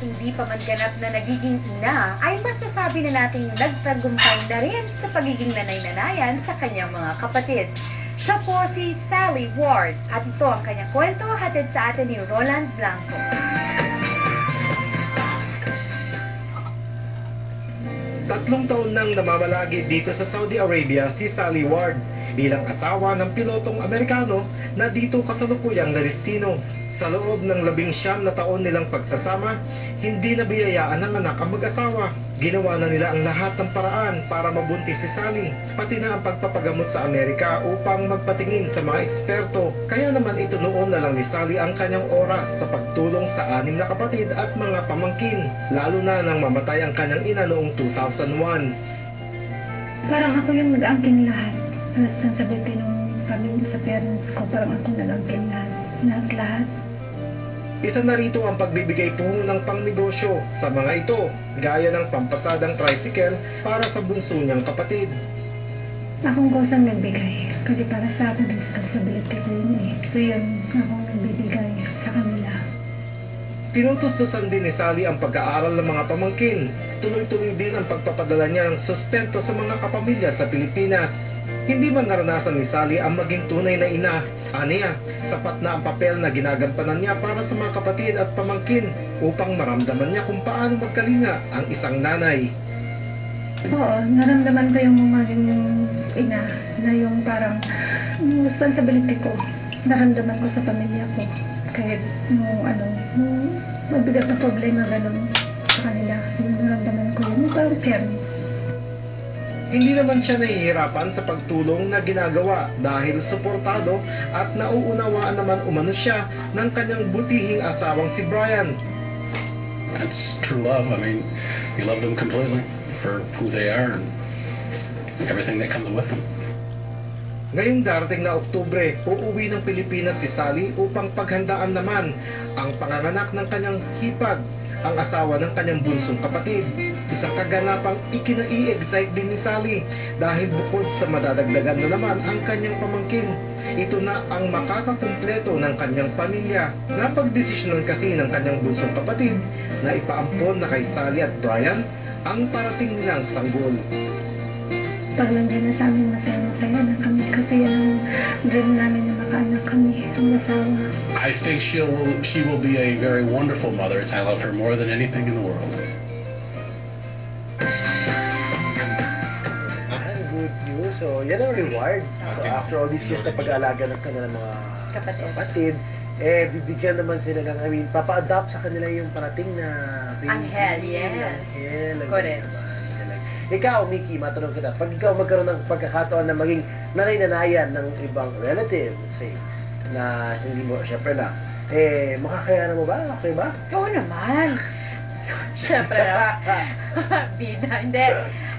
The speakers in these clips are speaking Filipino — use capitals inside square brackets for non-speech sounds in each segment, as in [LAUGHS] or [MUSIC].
ating di pa ganap na nagiging ina, ay masasabi na nating nagtagumpay na rin sa pagiging nanay-nanayan sa kanyang mga kapatid. Siya po si Sally Ward at ito ang kanyang kwento hatid sa atin ni Roland Blanco. Tatlong taon nang namamalagi dito sa Saudi Arabia si Sally Ward bilang asawa ng pilotong Amerikano na dito kasalukuyang nalistino. Sa loob ng labing siyam na taon nilang pagsasama, hindi nabiyayaan ng anak ang mag-asawa. Ginawa na nila ang lahat ng paraan para mabuntis si Sally, pati na ang pagpapagamot sa Amerika upang magpatingin sa mga eksperto. Kaya naman ito noon na lang ni Sally ang kanyang oras sa pagtulong sa anim na kapatid at mga pamangkin, lalo na nang mamatay ang kanyang ina noong 2001. Parang ako yung nag-angkin lahat. Responsibility ng pamilya sa parents ko. Parang ako nag-angkin lahat. Lahat-lahat. Isa na rito ang pagbibigay puhunang pangnegosyo sa mga ito, gaya ng pampasadang tricycle para sa bunso niyang kapatid. Akong kusang nagbigay. Kasi para sa akin, responsibility ko yun eh. So yun, akong nagbibigay sa kanila. Tinutustusan din ni Sally ang pag-aaral ng mga pamangkin. Tuloy-tuloy din ang pagpapadala niya ng sustento sa mga kapamilya sa Pilipinas. Hindi man naranasan ni Sally ang maging tunay na ina. Aniya, sapat na ang papel na ginagampanan niya para sa mga kapatid at pamangkin upang maramdaman niya kung paano magkalinga ang isang nanay. Oo, naramdaman ko yung maging ina na yung parang yung responsibility ko. Naramdaman ko sa pamilya ko. Kahit yung ano, yung mabigat na problema ganun sa kanila. Yung naramdaman ko yun, yung parang parents. Hindi naman siya nahihirapan sa pagtulong na ginagawa dahil suportado at nauunawaan naman umano siya ng kanyang butihing asawang si Brian. That's true love. I mean, you love them completely for who they are and everything that comes with them. Ngayong darating na Oktubre, uuwi ng Pilipinas si Sally upang paghandaan naman ang panganganak ng kanyang hipag, ang asawa ng kanyang bunsong kapatid. Isang kaganapang ikinai-excite din ni Sally dahil bukod sa madadagdagan na naman ang kanyang pamangkin. Ito na ang makakakumpleto ng kanyang pamilya. Napagdesisyonan kasi ng kanyang bunsong kapatid na ipaampon na kay Sally at Brian ang parating nilang sanggol. Pag nandiyan na sa amin, kami. Kasi yan ang dream namin na makaanak kami, ang asawa. I think she will she will be a very wonderful mother. I love her more than anything in the world. And good news. So, yan ang reward. So, after all these years na pag-aalaga ng kanilang mga Kapatid. kapatid, eh, bibigyan naman sila ng, I mean, papa-adopt sa kanila yung parating na baby. Anghel, yes. Anghel. ang Correct. Ikaw, Mickey, matanong kita, pag ikaw magkaroon ng pagkakataon na maging nanay-nanayan ng ibang relative, say, na hindi mo, syempre na, eh, makakayanan mo ba? Okay ba? Oo naman. Siyempre na. [LAUGHS] Bida. Hindi.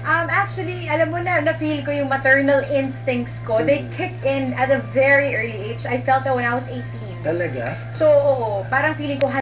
Um, actually, alam mo na, na-feel ko yung maternal instincts ko. They kicked in at a very early age. I felt that when I was 18. Talaga? So, oo, parang feeling ko